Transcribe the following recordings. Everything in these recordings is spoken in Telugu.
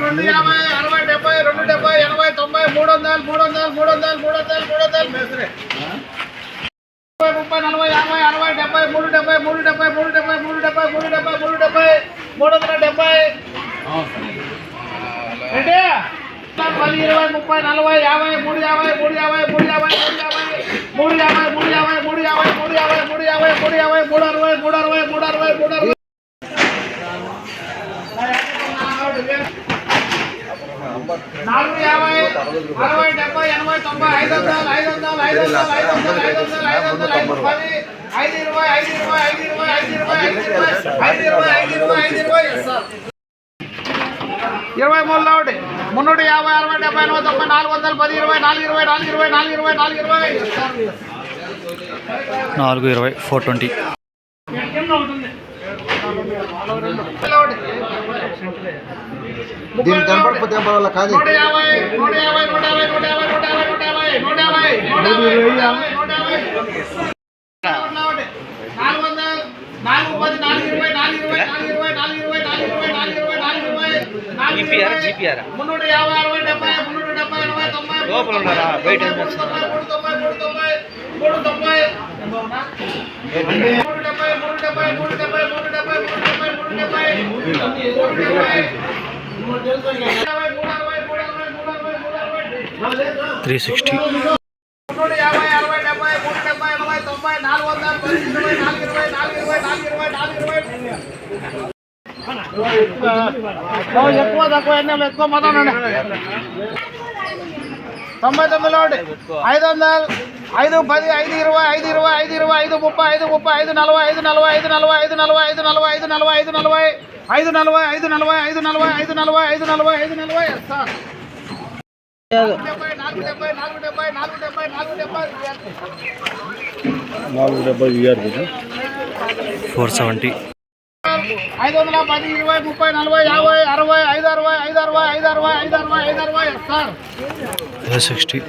రెండు యాభై అరవై డెబ్బై రెండు డెబ్బై ఎనభై తొంభై మూడు వందలు మూడు వందలు మూడు వందలు మూడు వందలు మూడు వందలు ముప్పై ముప్పై నలభై యాభై అరవై డెబ్బై మూడు డెబ్బై మూడు డెబ్బై మూడు డెబ్బై మూడు డెబ్బై మూడు డెబ్బై మూడు డెబ్బై మూడు వందల డెబ్బై అంటే పది ఇరవై ముప్పై నలభై యాభై మూడు యాభై మూడు యాభై మూడు యాభై మూడు యాభై మూడు యాభై మూడు యాభై మూడు యాభై మూడు యాభై మూడు యాభై మూడు యాభై మూడు అరవై మూడు అరవై మూడు అరవై మూడు అరవై నాలుగు యాభై అరవై డెబ్బై ఎనభై తొంభై ఐదు వందలు ఐదు వందలు ఐదు వందలు ఐదు వందలు ఐదు వందలు ఐదు వందలు ఐదు పది ఐదు ఇరవై ఐదు ఇరవై ఐదు ఇరవై ఐదు ఇరవై ఐదు ఇరవై ఐదు ఇరవై ఐదు ఇరవై ఐదు ఇరవై ఇరవై మూడు ఒకటి మున్నూట యాభై అరవై డెబ్బై ఎనభై తొంభై నాలుగు వందల పది ఇరవై నాలుగు ఇరవై నాలుగు ఇరవై నాలుగు ఇరవై నాలుగు ఇరవై నాలుగు ఇరవై ఫోర్ ట్వంటీ. దీని కనపడకపోతే ఏం పర్వాలేదు కాదు లోపల ఉన్నారా? బయట మూడు తొంభై మూడు తొంభై మూడు తొంభై మూడు డెబ్బై మూడు ఇరవై ఓ, ఎక్కువ తక్కువ ఎన్ని ఎక్కువ మొదలు తొంభై తొమ్మిదిలో ఒకటి ఐదు వందలు ఐదు పది ఐదు ఇరవై ఐదు ఇరవై ఐదు ఇరవై ఐదు ముప్పై ఐదు ముప్పై ఐదు నలభై ఐదు నలభై ఐదు నలభై ఐదు నలభై ఐదు నలభై ఐదు నలభై ఐదు నలభై ఐదు నలభై ఐదు నలభై ఐదు నలభై ఐదు నలభై ఐదు నలభై ఐదు నలభై సార్ నాలుగు డెబ్బై ఇయ్యారు ఫోర్ సెవెంటీ ఐదు వందల పది ఇరవై ముప్పై నలభై యాభై అరవై ఐదు అరవై ఐదు అరవై ఐదు అరవై ఐదు అరవై ఐదు అరవై సార్ సిక్స్టీ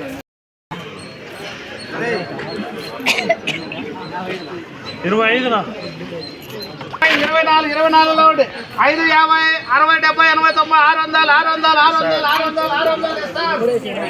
ఇరవై నాలుగు ఇరవై నాలుగులో ఉండి. ఐదు యాభై అరవై డెబ్బై ఎనభై తొంభై ఆరు వందలు ఆరు వందలు ఆరు వందలు ఆరు వందలు ఆరు వందలు